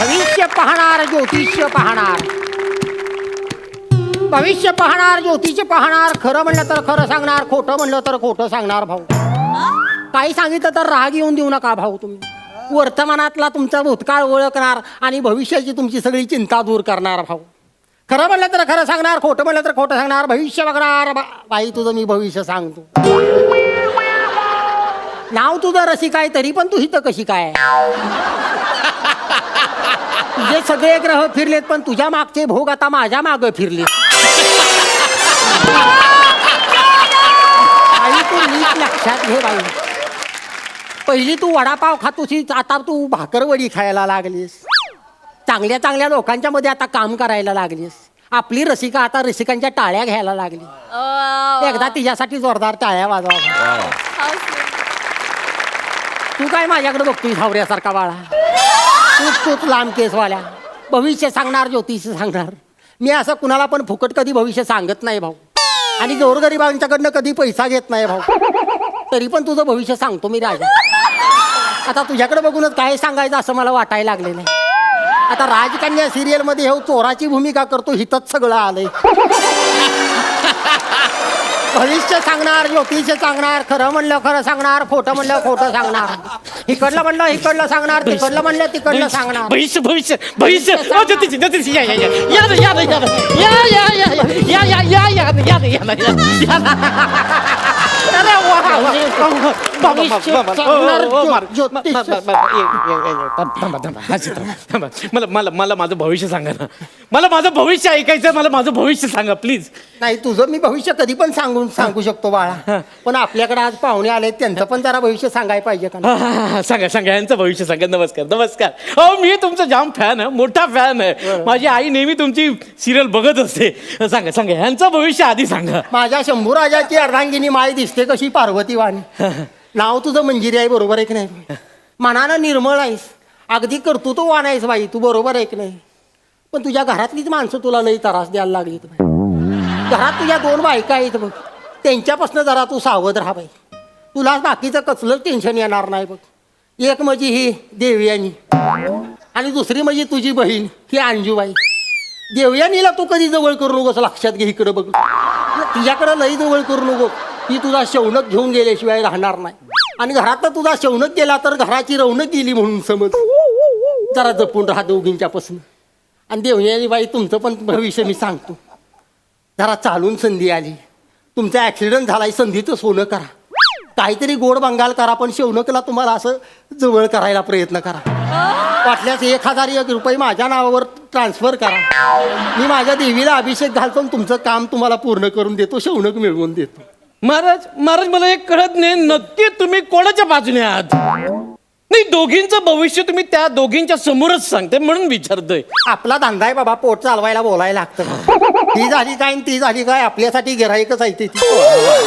भविष्य पाहणार ज्योतिष्य पाहणार. भविष्य पाहणार ज्योतिष्य पाहणार खरं म्हणलं तर खरं सांगणार खोटं म्हणलं तर खोटं सांगणार भाऊ. काही सांगितलं तर राग येऊन देऊ नका भाऊ तुम्ही. वर्तमानातला तुमचा भूतकाळ ओळखणार आणि भविष्याची तुमची सगळी चिंता दूर करणार भाऊ. खरं म्हणलं तर खरं सांगणार खोटं म्हणलं तर खोटं सांगणार भविष्य बघणार. बा- बाई तुझं मी भविष्य सांगतो. नाव तुझं रसिक आहे तरी पण तू इथं कशी काय? तुझे सगळे ग्रह फिरलेत पण तुझ्या मागचे भोग आता माझ्या माग फिरले. बाई तू नीट लक्षात घे बाई. पहिली तू वडापाव खात होती आता तू भाकरवडी खायला लागलीस. चांगल्या चांगल्या लोकांच्या मध्ये आता काम करायला लागलीस. आपली रसिका आता रसिकांच्या टाळ्या घ्यायला लागली. एकदा तिच्यासाठी जोरदार टाळ्या वाजवा. तू काय माझ्याकडे बघतोय सावऱ्यासारखा बाळा? तूच तूच लांब केसवाल्या. भविष्य सांगणार ज्योतिष सांगणार. मी असं कुणाला पण फुकट कधी भविष्य सांगत नाही भाऊ. आणि गोरगरिबांच्याकडनं कधी पैसा घेत नाही भाऊ. तरी पण तुझं भविष्य सांगतो मी राजा. आता तुझ्याकडे बघूनच काय सांगायचं असं मला वाटायला लागले नाही आता राजकन्या सिरियलमध्ये हे चोराची भूमिका करतो हितच सगळं आलंय. भविष्य सांगणार ज्योतिष सांगणार खरं म्हणलं खरं सांगणार खोटं म्हणलं खोटं सांगणार. इकडलं म्हणलं इकडलं सांगणार तिकडलं म्हणलं तिकडलं सांगणार भविष्य भविष्य भविष्य ओ, ज्योतिषी, ज्योतिषी, या या या या ना, या ना, या ना. या या या या या या या या ना, या ना, या ना, या- या ना. भविष्य सांगणार ज्योतिष. थांब- हा. मला मला मला माझं भविष्य सांगा ना मला माझं भविष्य ऐकायचं मला माझं भविष्य सांगा प्लीज नाही तुझं मी भविष्य कधी पण सांगून सांगू शकतो बाळा पण आपल्याकडे आज पाहुणे आले त्यांचं पण जरा भविष्य सांगायला पाहिजे का? हा, हा, हा, सांगा सांगा यांचं भविष्य सांगा नमस्कार नमस्कार हो मी तुमचा जाम फॅन आहे मोठा फॅन आहे माझी आई नेहमी तुमची सिरियल बघत असते सांगा सांगा यांचं भविष्य आधी सांगा माझ्या शंभू राजाची अर्धांगिनी माय दिसते कशी पार्वती वाणी. नाव तुझं मंजिरी आहे बरोबर आहे की नाही? मनानं निर्मळ आहेस. अगदी कर्तृत्ववान आहेस बाई तू बरोबर आहे की नाही? पण तुझ्या घरातलीच माणसं तुला लई त्रास द्यायला लागली घरात तुझ्या दोन बायका आहेत बघ. त्यांच्यापासून जरा तू सावध राहा बाई. तुला बाकीचं कसलंच टेन्शन येणार नाही बघ. एक म्हणजे ही देवयानी आणि दुसरी म्हणजे तुझी बहीण ही अंजूबाई. देवयानीला तू कधी जवळ करू नकोस लक्षात घे इकडं बघ. तिच्याकडं लई जवळ करू नको. ती तुझा शौनक घेऊन गेल्याशिवाय राहणार नाही. आणि घरात तुझा शौनक गेला तर घराची रौनक गेली म्हणून समज. जरा जपून राहा दोघींच्यापासून. आणि देवयानी बाई तुमचं पण भविष्य मी सांगतो. जरा चालून संधी आली. तुमचा ॲक्सिडेंट झालाय संधीचं सोनं करा. काहीतरी गोड बंगाल करा पण शेवणकला तुम्हाला असं जवळ करायला प्रयत्न करा. वाटल्यास एक हजार एक रुपये माझ्या नावावर ट्रान्सफर करा. मी माझ्या देवीला अभिषेक घालतो तुमचं काम तुम्हाला पूर्ण करून देतो शेवणक मिळवून देतो. महाराज महाराज मला एक कळत नाही नक्की तुम्ही कोणाच्या बाजूने आहात? नाही दोघींचं भविष्य तुम्ही त्या दोघींच्या समोरच सांगते म्हणून विचारतोय. आपला धंदा आहे बाबा पोट चालवायला बोलायला लागतं. ती झाली काय आणि ती झाली काय आपल्यासाठी गिराईकच आहे ती.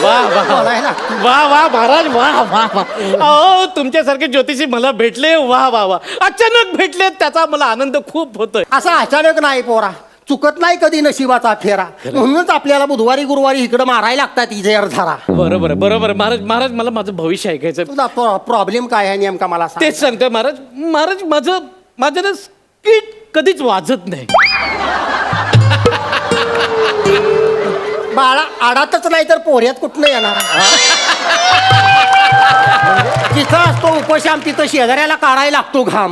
वा वा बोलायला. वा वा महाराज वा वा वा. अहो तुमच्यासारखे ज्योतिषी मला भेटले वा वा वा. अचानक भेटले त्याचा मला आनंद खूप होतोय. असं अचानक नाही पोरा. चुकत नाही कधी नशिबाचा फेरा. म्हणूनच आपल्याला बुधवारी गुरुवारी इकडे मारायला लागतात इथे अर्धारा बरोबर बरोबर. महाराज महाराज मला माझं भविष्य ऐकायचं तुझा प्रॉब्लेम काय आहे नेमका मला सांग. तेच सांगतोय महाराज. महाराज माझं माझं ना स्किट कधीच वाजत नाही. बाळा आडातच नाही तर पोऱ्यात कुठनं येणार? जिथं असतो उपशाम तिथं शेजाऱ्याला काढायला लागतो घाम.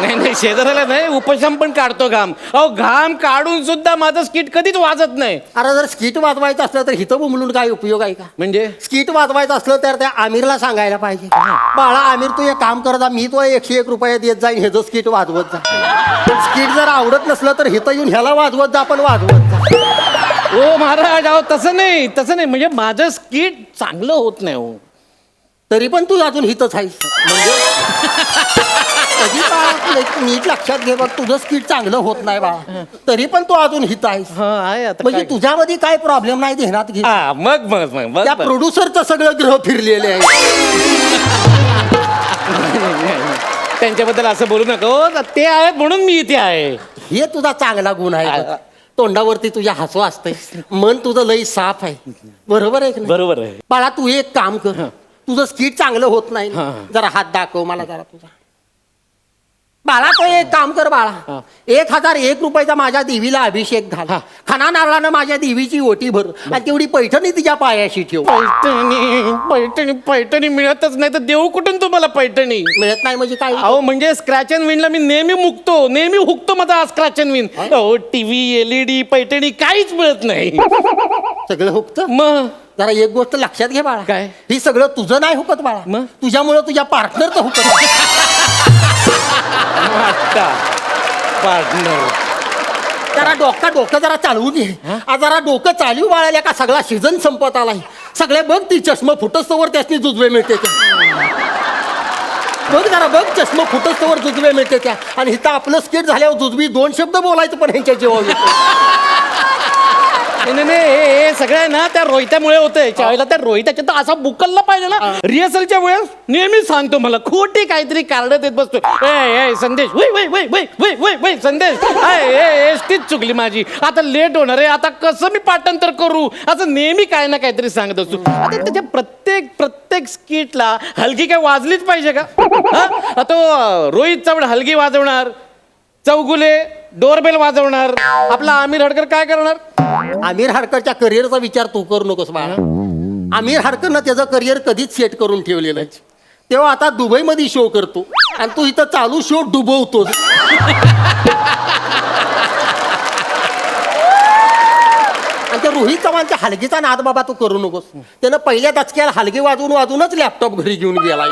नाही नाही शेजाऱ्याला नाही उपशम पण काढतो घाम. अहो घाम काढून सुद्धा माझं स्किट कधीच वाजत नाही. अरे जर स्किट वाजवायचं असलं तर हिथं बुमलून काय उपयोग आहे का? म्हणजे? स्किट वाजवायचं असलं तर त्या आमिरला सांगायला पाहिजे. बाळा आमिर तू एक काम कर जा मी तो एकशे एक रुपये देत जाईन ह्याचं स्किट वाजवत जा. पण स्किट जर आवडत नसलं तर हिथं येऊन ह्याला वाजवत जा पण वाजवत जा. ओ महाराज अहो तसं नाही तसं नाही. म्हणजे माझं स्किट चांगलं होत नाही हो. तरी पण तू अजून हिथंच आहेस. म्हणजे? कधी तू नीट लक्षात घे बघ तुझं स्किट चांगलं होत नाही बाळा तरी पण तू अजून हिथं आहेस हा आहे आता म्हणजे? तुझ्यामध्ये काय प्रॉब्लेम नाही ध्यानात घे हा मग मग मग मग त्या. प्रोड्युसरचं सगळं ग्रह फिरलेले आहे. त्यांच्याबद्दल असं बोलू नका हो ते आहेत म्हणून मी इथे आहे. हे तुझा चांगला गुण आहे बघ. तोंडावरती तुझ्या हसू असते मन तुझं लई साफ आहे. बरोबर आहे की नाही? बरोबर आहे. बाळा तू एक काम कर. तुझं स्किट चांगलं होत नाही. जरा हात दाखव मला जरा तुझा. बाळा तो एक काम कर बाळा. एक हजार एक रुपयाचा माझ्या देवीला अभिषेक झाला. खाना नारळानं माझ्या देवीची ओटी भर आणि तेवढी पैठणी तिच्या पायाशी ठेव. पैठणी पैठणी पैठणी मिळतच नाही तर देऊ कुठून तुम्हाला पैठणी? मिळत नाही म्हणजे काय? अहो म्हणजे स्क्रॅच अँड विनला मी नेहमी मुकतो. नेहमी हुकतो माझा स्क्रॅच अँड विन अहो टीव्ही एलईडी पैठणी काहीच मिळत नाही. सगळं हुकत? मग? जरा एक गोष्ट लक्षात घे बाळा. काय? ही सगळं तुझं नाही हुकत बाळा. मग? तुझ्यामुळं तुझ्या पार्टनरचं हुकत पार्टनर जरा डोका डोकं जरा चालवून घे आज जरा डोकं चालू बाळाल्या का सगळा सीझन संपत आलाय. सगळे बघ ती चष्मा फुटस्तवर त्यासनी जुजवे मिळते त्या. बघ जरा बघ चष्मा फुटस्तवर जुजवे मिळते त्या. आणि इथं आपलं स्किट झाल्यावर जुजवी दोन शब्द बोलायचं पण ह्यांच्या जेव्हा नाही हे हे सगळं ना त्या रोहित्यामुळे होतंय. त्यावेळेला त्या रोहिताच्या तर असा बुकलला पाहिजे ना रिहर्सलच्या वेळेस नेहमी सांगतो मला खोटी काहीतरी कारण देत बसतो ए ए संदेश वय संदेश. एस तीच चुकली माझी. आता लेट होणार आहे आता कसं मी पाठांतर करू? असं नेहमी काय ना काहीतरी सांगत असतो. आता त्याच्या प्रत्येक प्रत्येक स्किटला हलगी काय वाजलीच पाहिजे का? हा? आता तो रोहित चवड हलगी वाजवणार. चौगुले डोरबेल वाजवणार. आपला आमिर हडकर काय करणार? आमिर हडकरच्या करिअरचा विचार तू करू नकोस बाळा. आमिर हडकरनं त्याचं करिअर कधीच सेट करून ठेवलेलं आहे तेव्हा आता दुबईमध्ये शो करतो. आणि तू इथं चालू शो डुबवतोस. आणि त्या रोहित चव्हाणच्या हलगीचा नाद बाबा तू करू नकोस. त्यानं पहिल्या दचक्याला हलगी वाजवून वाजूनच लॅपटॉप घरी घेऊन गेलाय.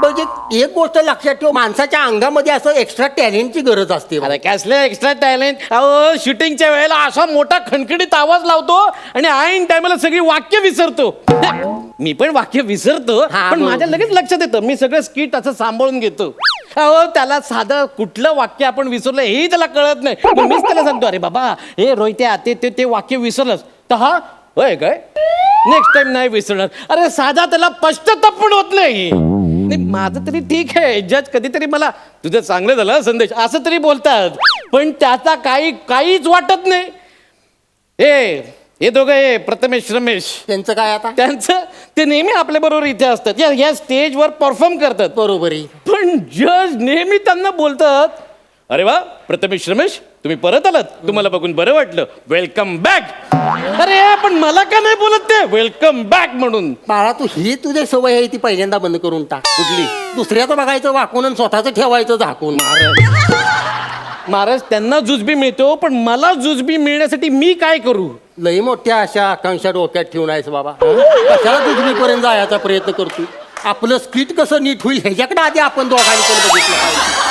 म्हणजे एक गोष्ट लक्षात ठेव माणसाच्या अंगामध्ये असं एक्स्ट्रा टॅलेंटची गरज असते अरे कसले एक्स्ट्रा टॅलेंट अहो शूटिंगच्या वेळेला असा मोठा खणखणीत आवाज लावतो आणि ऐन टायमाला सगळी वाक्य विसरतो. मी पण वाक्य विसरतो हा, पण बरोबर. माझ्या लगेच लक्षात येतं. मी सगळं स्किट असं सांभाळून घेतो. अहो त्याला साधं कुठलं वाक्य आपण विसरलं हेही त्याला कळत नाही. मग मीच त्याला सांगतो अरे बाबा हे रोहित्या ते ते ते वाक्य विसरलंस. तर हा होय काय? नेक्स्ट टाइम नाही विसरणार. अरे साधा त्याला पश्चाताप पण होत नाही. नाही, माझं तरी ठीक आहे. जज कधीतरी मला तुझं चांगलं झालं संदेश. असं तरी बोलतात. पण त्याचा काही काहीच वाटत नाही. ए हे दोघं हे प्रथमेश रमेश. त्यांचं काय आता? त्यांचं ते नेहमी आपल्या बरोबर इथे असतात. या या स्टेजवर परफॉर्म करतात. बरोबर आहे. पण जज नेहमी त्यांना बोलतात अरे वा प्रथमेश रमेश तुम्ही परत आलात? तुम्हाला बघून बरं वाटलं. वेलकम बॅक अरे पण मला का नाही बोलत ते? वेलकम बॅक म्हणून. बाळा तू ही तुझी सवय आहे ती पहिल्यांदा बंद करून टाक. कुठली? दुसऱ्याचं बघायचं वाकून आणि स्वतःचं ठेवायचं झाकून. महाराज त्यांना जुजबी मिळतो पण मला जुजबी मिळण्यासाठी मी काय करू? लई मोठ्या अशा आकांक्षा डोक्यात ठेवून आहेस बाबा. कशाला दुजरीपर्यंत जायचा प्रयत्न करतो आपलं स्किट कसं नीट होईल ह्याच्याकडे आधी आपण दोघांनी पण बघितलं पाहिजे.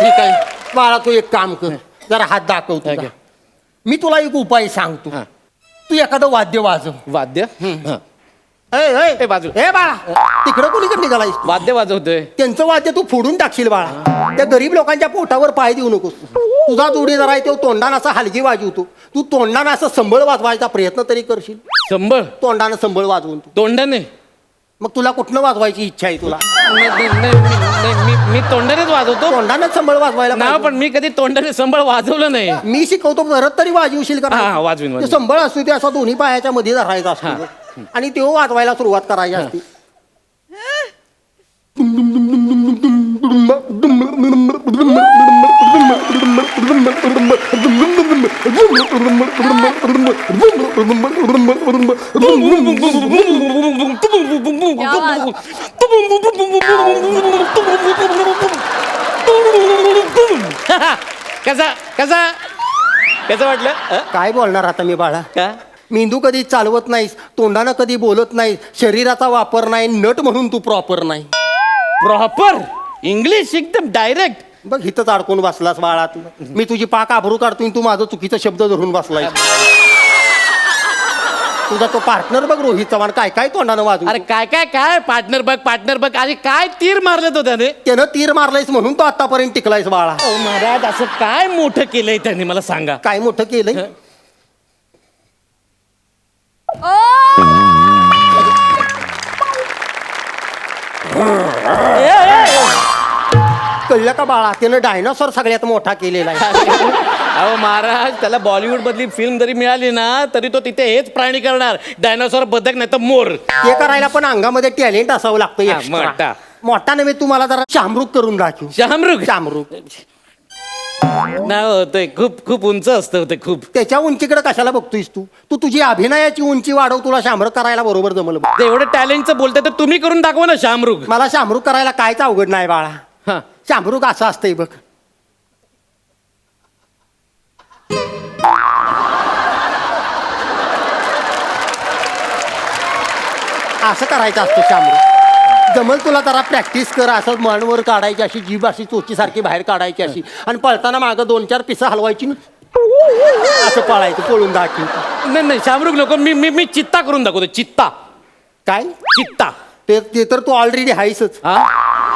ठीक आहे. बाळा तू एक काम कर. जरा हात दाखव तुझा. Okay. मी तुला एक उपाय सांगतो. हा. तू एखादं वाद्य वाजव. वाद्य? हं. ए. ए बाळा तिकडं कोणीकडे निघालायस तू? वाद्य वाजवतोय. त्यांचं वाद्य तू फोडून टाकशील बाळा. त्या गरीब लोकांच्या पोटावर पाय देऊ नकोस तुझा जोडीदार आहे तो तोंडानं असा हलगी वाजवतो. तू तोंडानं असं संबळ वाजवायचा प्रयत्न तरी करशील. संबळ? तोंडानं संबळ वाजवून तू. तोंडाने? मग तुला कुठनं वाजवायची इच्छा आहे तुला? नाही, नाही, नाही, नाही, मी मी तोंडानेच वाजवतो तोंडानं संबळ वाजवायला ना पाहिजे. पण मी कधी तोंडाने संबळ वाजवलं नाही मी शिकवतो परत तरी वाजवशील का हा? हा, वाजवीन, ते वाजवीन. संबळ असतो ते असा दोन्ही पायाच्या मध्ये धरायचा असतो आणि तो वाजवायला सुरुवात करायची असते कसा कसा? कसं वाटलं? अ? काय बोलणार आता मी बाळा? का? मेंदू कधी चालवत नाहीस तोंडानं कधी बोलत नाही शरीराचा वापर नाही नट म्हणून तू प्रॉपर नाही. प्रॉपर? इंग्लिश एकदम डायरेक्ट. बघ इथंच अडकून बसलास बाळा तू. मी तुझी पाक आभरू काढतोय तू माझं चुकीचा शब्द धरून बसलाय तुझा तो पार्टनर बघ रोहित चव्हाण काय काय तोंडानं वाजू अरे काय काय काय? पार्टनर बघ पार्टनर बघ. अरे काय तीर मारलं तो त्याने? त्यानं तीर मारलायस म्हणून तो आतापर्यंत टिकलायस बाळा. महाराज असं काय मोठं केलंय त्यांनी मला सांगा. काय मोठं केलंय? कळलं का बाळा? त्यानं डायनॉसॉर सगळ्यात मोठा केलेला आहे. अहो महाराज त्याला बॉलिवूड मधली फिल्म जरी मिळाली ना तरी तो तिथे हेच प्राणी करणार. डायनासॉर बदक नाही तर मोर. ते करायला पण अंगामध्ये टॅलेंट असावं लागतं हा, extra. मोठा. मोठा नव्हे तू मला जरा शामरूक करून दाखव. शामरुख? शामरूक नाही होतंय खूप खूप उंच असतं होते खूप. त्याच्या उंचीकडे कशाला बघतोयस तू? तू तुझी अभिनयाची उंची वाढव तुला शामरूक करायला बरोबर जमल बघ. ते एवढं टॅलेंटचं बोलतंय तर तुम्ही करून दाखवा ना शामरुख. मला शामरूक करायला कायच अवघड नाही बाळा. हा. शामरूक असं असतंय बघ. असं करायचं असतं शामरूक जमल तुला जरा प्रॅक्टिस कर असं मनवर काढायची अशी जीभ अशी चोचीसारखी बाहेर काढायची अशी. आणि पळताना मागं दोन चार पिसं हलवायची न असं पळायचं पळून दाखव नाही नाही शामरुख नको मी मी मी चित्ता करून दाखवतो चित्ता. काय? चित्ता. ते ते तर तू ऑलरेडी आहेसच. हा?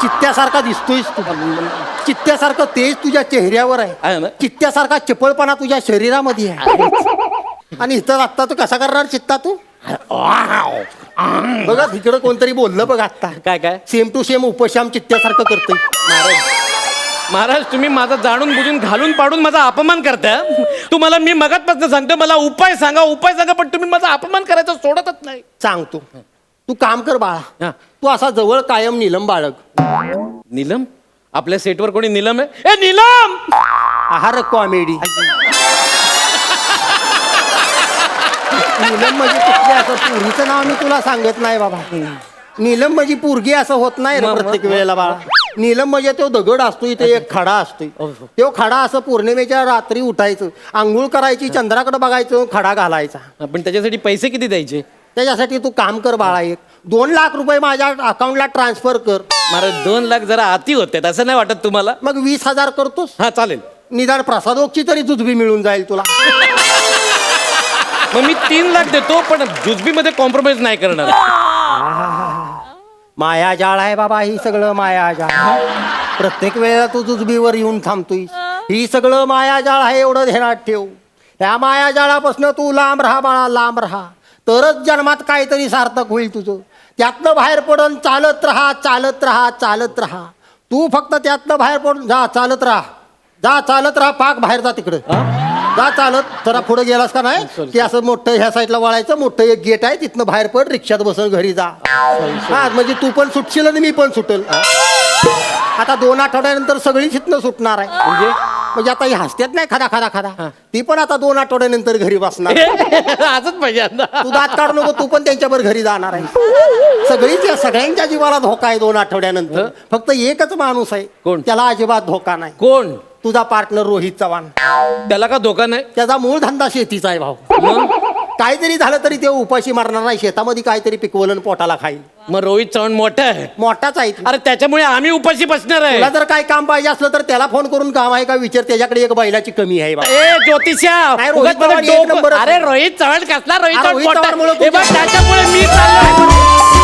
चित्त्यासारखा दिसतोयस तू. चित्त्यासारखं तेज तुझ्या चेहऱ्यावर आहे. आहे ना? चित्त्यासारखा चपळपणा तुझ्या शरीरामध्ये आहे. आणि इथं आत्ता तू कसा करणार चित्ता तू? बघा इकडं कोणतरी बोललं बघ आत्ता. काय काय? सेम टू सेम उपशाम चित्त्यासारखं करतोय. महाराज महाराज तुम्ही माझा जाणून बुजून घालून पाडून माझा अपमान करताय तुम्हाला मी मगातपासून सांगतो मला उपाय सांगा उपाय सांगा पण तुम्ही माझा अपमान करायचा सोडतच नाही. सांगतो. तू काम कर बाळा. हा. तू असा जवळ कायम निलम बाळग. नीलम? आपल्या सेटवर कोणी नीलम आहे? ए नीलम! आहार कॉमेडी नीलम म्हणजे कुठली असं पुरीचं नाव मी तुला सांगत नाही बाबा. नीलम म्हणजे पोरगी असं होत नाही रे मग- प्रत्येक वेळेला बाळा. नीलम म्हणजे तो दगड असतो इथे एक खडा असतोय ओहो. तो खडा असं पौर्णिमेच्या रात्री उठायचं आंघोळ करायची चंद्राकडे बघायचं खडा घालायचा. पण त्याच्यासाठी पैसे किती द्यायचे? त्याच्यासाठी तू काम कर बाळा एक. दोन लाख रुपये माझ्या अकाउंटला ट्रान्सफर कर. महाराज दोन लाख जरा आती होते असं नाही वाटत तुम्हाला? मग वीस हजार करतोस. हा चालेल. निदान प्रसादोकची तरी जुजबी मिळून जाईल तुला. मग मी तीन लाख देतो पण जुजबीमध्ये कॉम्प्रोमाइज नाही करणार. मायाजाळ आहे बाबा ही सगळं मायाजाळ प्रत्येक वेळेला तू जुजबीवर येऊन थांबतोय ही सगळं मायाजाळ आहे एवढं ध्यानात ठेव. त्या मायाजाळापासून तू लांब राहा बाळा लांब राहा. तरच जन्मात काहीतरी सार्थक होईल तुझं. त्यातनं बाहेर पडून चालत राहा चालत राहा चालत राहा. तू फक्त त्यातनं बाहेर पडून जा चालत राहा. जा चालत राहा पाक बाहेर जा तिकडं. जा चालत. जरा पुढे गेलास का नाही? की असं मोठं ह्या साईडला वळायचं मोठं एक गेट आहे तिथनं बाहेर पड रिक्षात बसून घरी जा. हा म्हणजे तू पण सुटशील आणि मी पण सुटेल. आता दोन आठवड्यानंतर सगळी तिथनं सुटणार आहे. म्हणजे? म्हणजे आता ही हसत्यात नाही खादा खादा खादा ती पण आता दोन आठवड्यानंतर घरी बसणार. असंच पाहिजे आता. तू दात काढू नको तू पण त्यांच्यावर घरी जाणार आहे. सगळीच या सगळ्यांच्या जीवाला धोका आहे दोन आठवड्यानंतर. फक्त एकच माणूस आहे. कोण? त्याला अजिबात धोका नाही. कोण? तुझा पार्टनर रोहित चव्हाण. त्याला का धोका नाही? त्याचा मूळ धंदा शेतीचा आहे भाऊ. मग? काहीतरी झालं तरी ते उपाशी मारणार नाही. शेतामध्ये काहीतरी पिकवलं आणि पोटाला खाईल. मग रोहित चव्हाण मोठा आहे. मोठाच आहे. अरे त्याच्यामुळे आम्ही उपाशी बसणार आहे. तुला जर काय काम पाहिजे असलं तर त्याला फोन करून काम आहे का विचार? त्याच्याकडे एक बैलाची कमी आहे बा. ए ज्योतिषा नाही, रोहित उगाच मला चव्हाण एक डोकं- नंबरच अरे. रोहित चव्हाण कसला रोहित चव्हाण रोहित मोठा चव्हाणमुळे आहे. हे बघ, तुझ्या- त्याच्यामुळे मी चाललोय